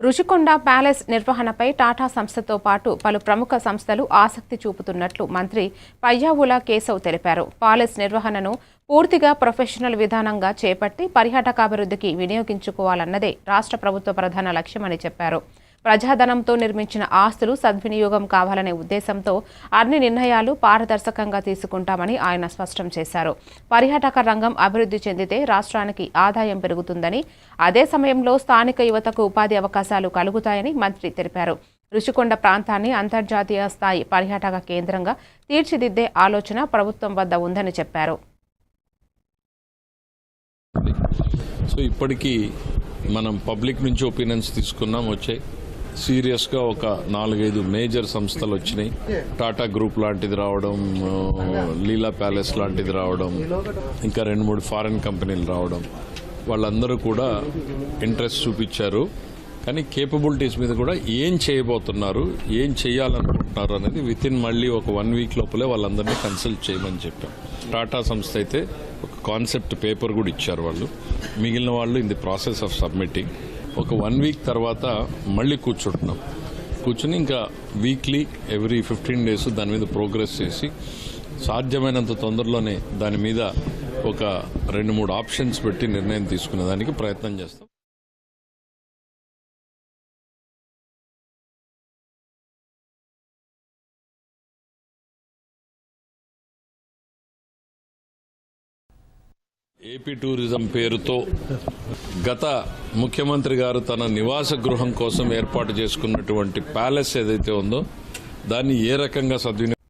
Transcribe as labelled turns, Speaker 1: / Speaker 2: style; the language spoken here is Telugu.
Speaker 1: రుషికొండ ప్యాలెస్ నిర్వహణపై టాటా సంస్థతో పాటు పలు ప్రముఖ సంస్థలు ఆసక్తి చూపుతున్నట్లు మంత్రి పయ్యావుల కేశవ్ తెలిపారు. ప్యాలెస్ నిర్వహణను పూర్తిగా ప్రొఫెషనల్ విధానంగా చేపట్టి పర్యాటకాభివృద్ధికి వినియోగించుకోవాలన్నదే రాష్ట్ర ప్రభుత్వ ప్రధాన లక్ష్యమని చెప్పారు. ప్రజాధనంతో నిర్మించిన ఆస్తులు సద్వినియోగం కావాలనే ఉద్దేశంతో అన్ని నిర్ణయాలు పారదర్శకంగా తీసుకుంటామని ఆయన స్పష్టం చేశారు. పర్యాటక రంగం అభివృద్ధి చెందితే రాష్ట్రానికి ఆదాయం పెరుగుతుందని అదే సమయంలో స్థానిక యువతకు ఉపాధి అవకాశాలు కలుగుతాయని మంత్రి తెలిపారు. రుషికొండ ప్రాంతాన్ని అంతర్జాతీయ స్థాయి పర్యాటక కేంద్రంగా తీర్చిదిద్దే ఆలోచన ప్రభుత్వం వద్ద ఉందని చెప్పారు.
Speaker 2: సో ఇప్పటికీ మనం పబ్లిక్ నుంచి ఒపీనియన్స్ తీసుకున్నాం వచ్చాయి. సీరియస్గా ఒక నాలుగైదు మేజర్ సంస్థలు వచ్చినాయి. టాటా గ్రూప్ లాంటిది రావడం లీలా ప్యాలెస్ లాంటిది రావడం ఇంకా రెండు మూడు ఫారెన్ కంపెనీలు రావడం. వాళ్ళందరూ కూడా ఇంట్రెస్ట్ చూపించారు. కానీ కేపబిలిటీస్ మీద కూడా ఏం చేయబోతున్నారు ఏం చేయాలనుకుంటున్నారు అనేది విత్ ఇన్ మళ్ళీ ఒక వన్ వీక్ లోపలే వాళ్ళందరినీ కన్సల్ట్ చేయమని చెప్పాం. టాటా సంస్థ అయితే ఒక కాన్సెప్ట్ పేపర్ కూడా ఇచ్చారు వాళ్ళు. మిగిలిన వాళ్ళు in the process of submitting. ఒక వన్ వీక్ తర్వాత మళ్ళీ కూర్చుంటున్నాం. కూర్చుని ఇంకా వీక్లీ ఎవ్రీ ఫిఫ్టీన్ డేస్ దాని మీద ప్రోగ్రెస్ చేసి సాధ్యమైనంత తొందరలోనే దాని మీద ఒక రెండు మూడు ఆప్షన్స్ పెట్టి నిర్ణయం తీసుకునే దానికి ప్రయత్నం చేస్తాం. ఏపీ టూరిజం పేరుతో గత ముఖ్యమంత్రి గారు తన నివాస గృహం కోసం ఏర్పాటు చేసుకున్నటువంటి ప్యాలెస్ ఏదైతే ఉందో దాన్ని ఏ రకంగా సద్వినియోగం